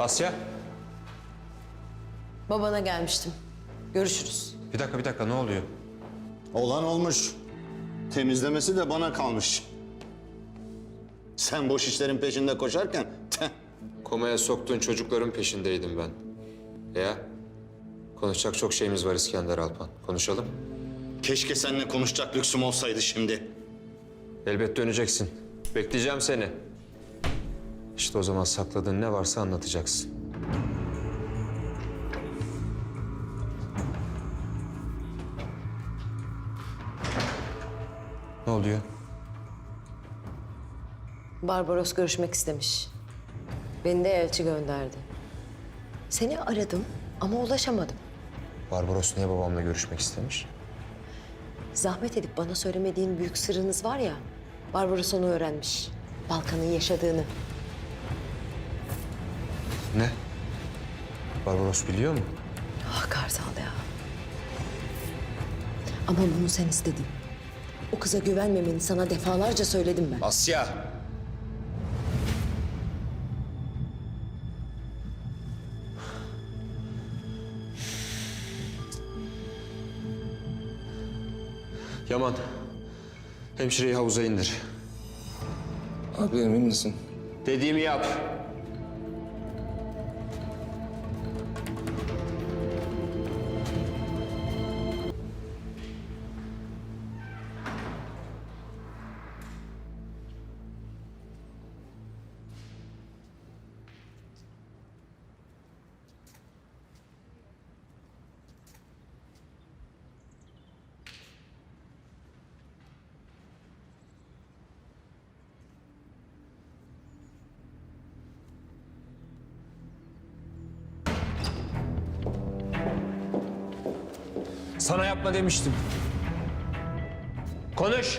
Asya. Babana gelmiştim. Görüşürüz. Bir dakika bir dakika ne oluyor? Olan olmuş. Temizlemesi de bana kalmış. Sen boş işlerin peşinde koşarken teh, Komaya soktuğun çocukların peşindeydim ben. Ya? Konuşacak çok şeyimiz var İskender Alpan. Konuşalım. keşke seninle konuşacak lüksüm olsaydı şimdi. Elbet döneceksin. Bekleyeceğim seni. İşte o zaman sakladığın ne varsa anlatacaksın. Ne oluyor? Barbaros görüşmek istemiş. Beni de elçi gönderdi. Seni aradım ama ulaşamadım. Barbaros niye babamla görüşmek istemiş? Zahmet edip bana söylemediğin büyük sırrınız var ya. Barbaros onu öğrenmiş. Balkan'ın yaşadığını. Ne? Barbaros biliyor mu? Ah Kartal ya. Ama bunu sen istedin. O kıza güvenmemeni sana defalarca söyledim ben. Asya! Yaman, hemşireyi havuza indir. Abi emin misin? Dediğimi yap. Sana yapma demiştim. Konuş.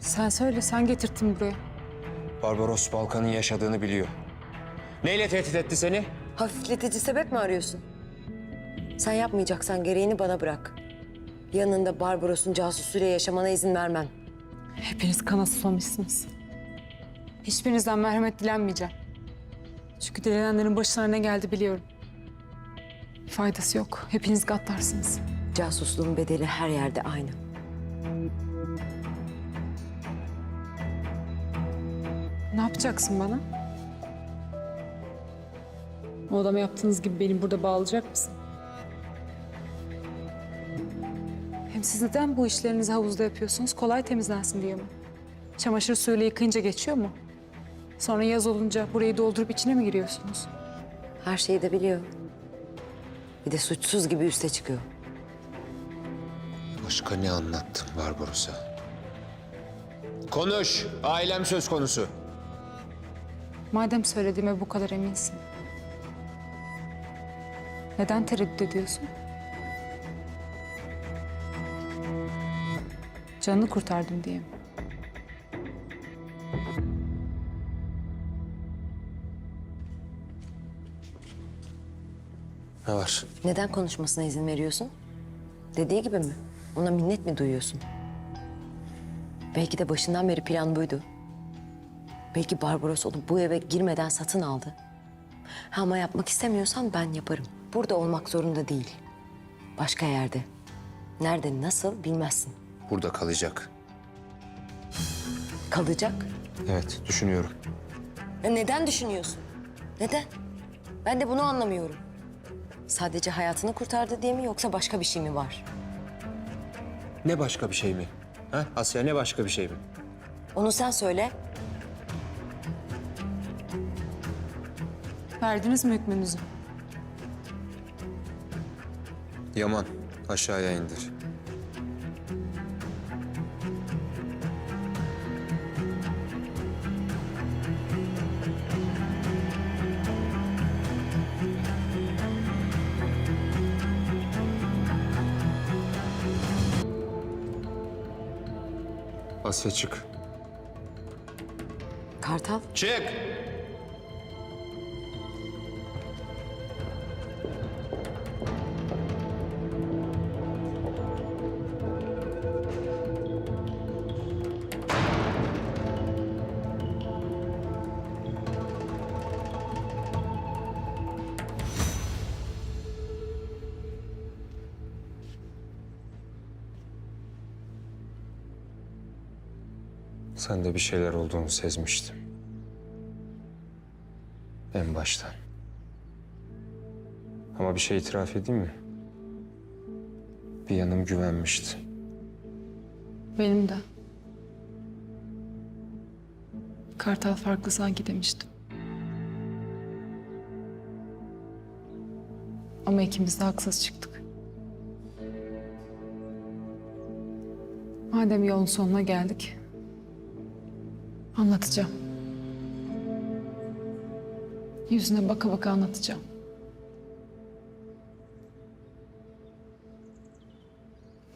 Sen söyle, sen getirttin buraya. Barbaros Balkan'ın yaşadığını biliyor. Neyle tehdit etti seni? Hafifletici sebep mi arıyorsun? Sen yapmayacaksan gereğini bana bırak. Yanında Barbaros'un casusuyla yaşamana izin vermem. Hepiniz kana susamışsınız. Hiçbirinizden merhamet dilenmeyeceğim. Çünkü dilenenlerin başına ne geldi biliyorum. Bir faydası yok. Hepiniz gaddarsınız. Casusluğun bedeli her yerde aynı. Ne yapacaksın bana? O adama yaptığınız gibi beni burada bağlayacak mısın? Hem siz neden bu işlerinizi havuzda yapıyorsunuz? Kolay temizlensin diye mi? Çamaşır suyuyla yıkayınca geçiyor mu? Sonra yaz olunca burayı doldurup içine mi giriyorsunuz? Her şeyi de biliyor. Bir de suçsuz gibi üste çıkıyor. Başka ne anlattın Barbaros'a? Konuş. Ailem söz konusu. Madem söylediğime bu kadar eminsin. Neden tereddüt ediyorsun? Canını kurtardım diye mi? Ne var? Neden konuşmasına izin veriyorsun? Dediği gibi mi? Ona minnet mi duyuyorsun? Belki de başından beri plan buydu. Belki Barbaros onu bu eve girmeden satın aldı. Ha, Ama yapmak istemiyorsan ben yaparım. Burada olmak zorunda değil. Başka yerde. Nerede, nasıl bilmezsin. Burada kalacak. Kalacak. Evet, düşünüyorum. Ya neden düşünüyorsun? Neden? Ben de bunu anlamıyorum. Sadece hayatını kurtardı diye mi yoksa başka bir şey mi var? Ne başka bir şey mi? Ha? Asya ne başka bir şey mi? Onu sen söyle. Verdiniz mi hükmünüzü? Yaman, aşağıya indir. Asya çık. Kartal. Çık! Sen de bir şeyler olduğunu sezmiştim. En baştan. Ama bir şey itiraf edeyim mi? Bir yanım güvenmişti. Benim de. Kartal farklı sanki demiştim. Ama ikimiz de haksız çıktık. Madem yolun sonuna geldik. Anlatacağım. Yüzüne baka baka anlatacağım.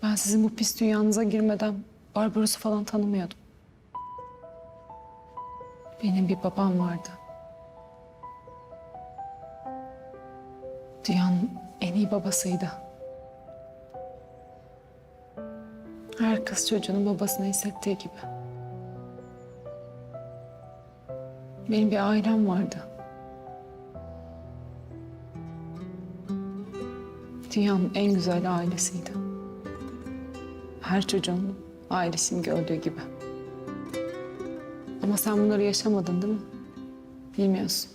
Ben sizin bu pis dünyanıza girmeden Barbaros'u falan tanımıyordum. Benim bir babam vardı. Dünyanın en iyi babasıydı. Her kız çocuğunun babasına hissettiği gibi. Benim bir ailem vardı. Dünyanın en güzel ailesiydi. Her çocuğun ailesini gördüğü gibi. Ama sen bunları yaşamadın değil mi? Bilmiyorsun.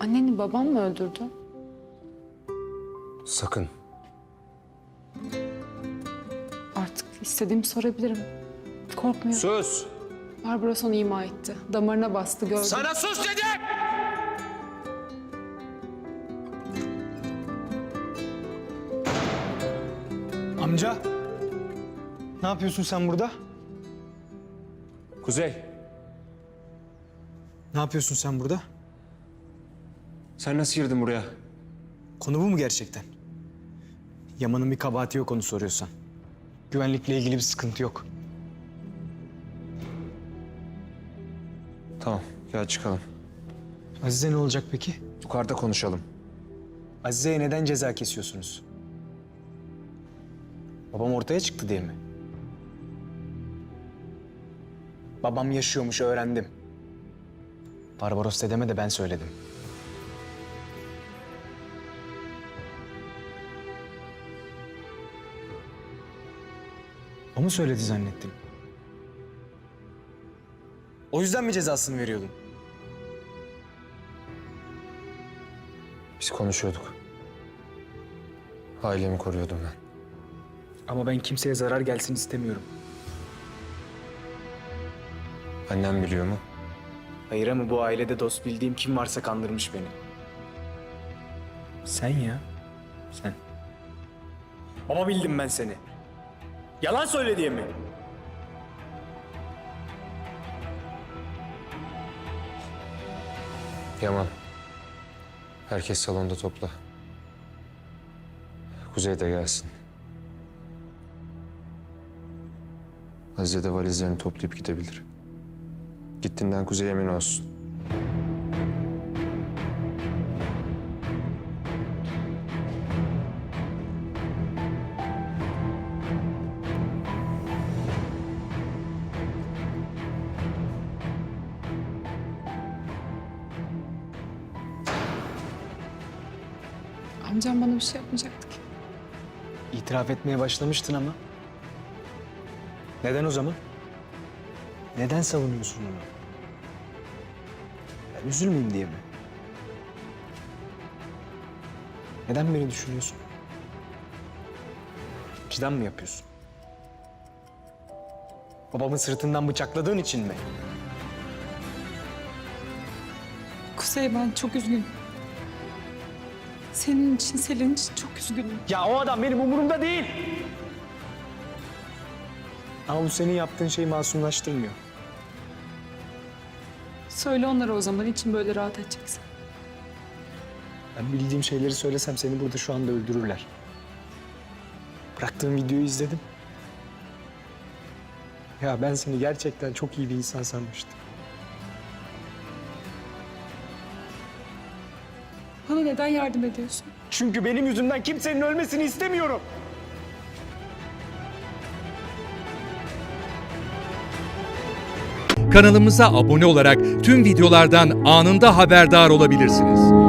Anneni babam mı öldürdü? Sakın. İstediğimi sorabilirim. Korkmuyorum. Sus! Barbaros onu ima etti. Damarına bastı gördüm. Sana sus dedim! Amca. Ne yapıyorsun sen burada? Kuzey, Ne yapıyorsun sen burada? sen nasıl girdin buraya? Konu bu mu gerçekten? Yaman'ın bir kabahati yok onu soruyorsan. Güvenlikle ilgili bir sıkıntı yok. Tamam, gel çıkalım. Azize ne olacak peki? Yukarıda konuşalım. Azize'ye neden ceza kesiyorsunuz? Babam ortaya çıktı diye mi? Babam yaşıyormuş öğrendim. Barbaros dedeme de ben söyledim. O mu söyledi zannettin? O yüzden mi cezasını veriyordun? Biz konuşuyorduk. Ailemi koruyordum ben. Ama ben kimseye zarar gelsin istemiyorum. Annem biliyor mu? Hayır ama bu ailede dost bildiğim kim varsa kandırmış beni. Sen ya. Sen. Ama bildim ben seni. Yalan söyle mi? Yaman. Herkes salonda topla. Kuzey de gelsin. Azize de valizlerini toplayıp gidebilir. Gittiğinden Kuzey emin olsun. Amcam bana bir şey yapmayacaktı ki. İtiraf etmeye başlamıştın ama. Neden o zaman? Neden savunuyorsun onu? Ben üzülmeyeyim diye mi? Neden beni düşünüyorsun? Vicdan mı yapıyorsun? Babamın sırtından bıçakladığın için mi? Kuzey ben çok üzgünüm. Senin için, Selin için çok üzgünüm. Ya o adam benim umurumda değil. Ama bu senin yaptığın şeyi masumlaştırmıyor. Söyle onlara o zaman için böyle rahat edeceksin. Ben bildiğim şeyleri söylesem seni burada şu anda öldürürler. Bıraktığım videoyu izledim. Ya ben seni gerçekten çok iyi bir insan sanmıştım. Bana neden yardım ediyorsun? Çünkü benim yüzümden kimsenin ölmesini istemiyorum. Kanalımıza abone olarak tüm videolardan anında haberdar olabilirsiniz.